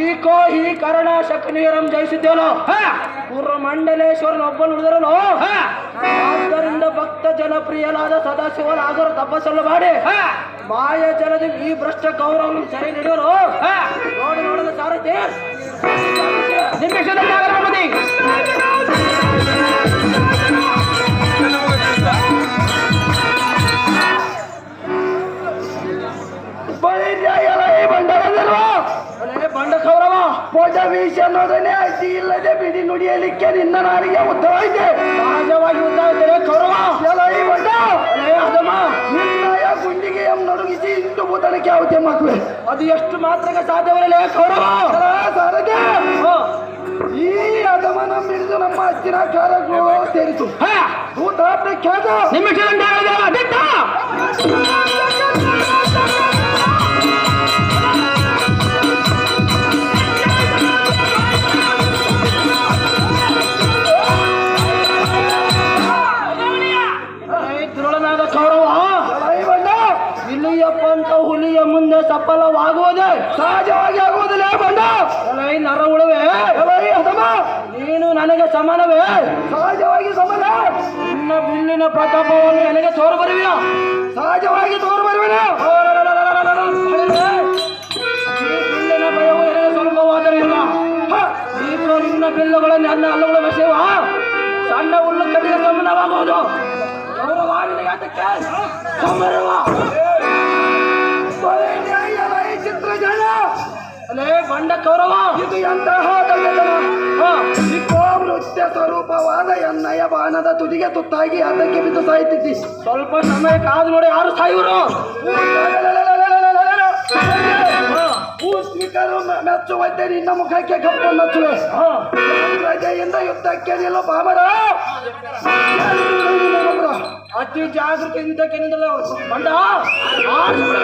Eco ಈ ಕರ್ಣ ಶಕ್ನೀಯರಂ ಜಯಿಸಿದ್ದೇನೋ? ಪೂರ್ವ ಮಂಡಲೇಶ್ವರನ ಒಬ್ಬನು ಉಳಿದರನು ಆದ್ದರಿಂದ ಭಕ್ತ ಜನಪ್ರಿಯನಾದ ಸದಾಶಿವನ ಆಗರ ತಪಸ್ಸನ್ನು ಮಾಡಿ ಮಾಯ ಜಲದ ಈ ಭ್ರಷ್ಟ ಗೌರವವನ್ನು ಸರಿ ನಡೆಯೋರು ನೋಡಿ ನೋಡಿದ ಸಾರಥಿ ನಿಮಿಷದ ವೀಶ ಅನ್ನೋದನ್ನೇ ಐಸಿ ಇಲ್ಲದೆ ಬಿಡಿ ನುಡಿಯಲಿಕ್ಕೆ ನಿನ್ನ ನಾಡಿಗೆ ಉದ್ದವಾಯಿತೆ ಸಹಜವಾಗಿ ಉದ್ದಾಯಿದರೆ ಕೌರವ ಅದಮ್ಮ ನಿನ್ನಯ ಗುಂಡಿಗೆ ನಡುಗಿಸಿ ಇಂದು ಬುತನಕ್ಕೆ ಅವತೆ ಮಕ್ಕಳು ಅದು ಎಷ್ಟು ಮಾತ್ರಕ್ಕೆ ಸಾಧ್ಯವಿರಲೇ? ಕೌರವ ಸಾರದೆ ಈ ಅದಮನ ಹಿಡಿದು ನಮ್ಮ ಅಚ್ಚಿನ ಕಾರ್ಯಗಳು ಸೇರಿತು ಭೂತ ಪ್ರಖ್ಯಾತ ದ್ರೋಳನಾದ ಕೌರವ ಇಲ್ಲಿಯಪ್ಪ ಅಂತ ಹುಲಿಯ ಮುಂದೆ ಸಫಲವಾಗುವುದೇ ಸಹಜವಾಗಿ ಆಗುವುದಿಲ್ಲ ಬಂದ ನರ ಉಳುವೆ ನೀನು ನನಗೆ ಸಮಾನವೇ? ಸಹಜವಾಗಿ ಸಮಾನ. ನಿನ್ನ ಬಿಲ್ಲಿನ ಪ್ರತಾಪವನ್ನು ನನಗೆ ತೋರು ಬರುವ ಸಹಜವಾಗಿ ತೋರು ಬರುವಿನ. ಈ ಬಿಲ್ಲಿನ ಭಯವು ನನಗೆ ಈ ನಿನ್ನ ಬಿಲ್ಲುಗಳನ್ನು ನನ್ನ ಅಲ್ಲುಗಳ ವಿಷಯವ ಸಣ್ಣ ಹುಲ್ಲು ಕಟ್ಟಿಗೆ ಸಮಾನವಾಗುವುದು ಅಲೇ ಬಂಡ ಕೌರವ ಇದು ಎಂತಹ ನೃತ್ಯ ಸ್ವರೂಪವಾದ ಎನ್ನಯ ಬಾಣದ ತುದಿಗೆ ತುತ್ತಾಗಿ ಅದಕ್ಕೆ ಬಿದ್ದು ಸಾಯ್ತಿದ್ದಿ ಸ್ವಲ್ಪ ಸಮಯ ಕಾದು ನೋಡಿ ಯಾರು ಸಾಯುವರು ಭೂಸ್ವಿಕರು ಮೆಚ್ಚುವಂತೆ ನಿನ್ನ ಮುಖಕ್ಕೆ ಕಪ್ಪು ಮೆಚ್ಚುವೆ ರಜೆಯಿಂದ ಯುದ್ಧಕ್ಕೆ ನಿಲ್ಲ ಬಾಬರ ಅತಿ ಜಾಗೃತಿಯಿಂದ ಕೆನಿದಲ್ಲ ಬಂಡ ಆಡ್ಸ್ಬಿಡು.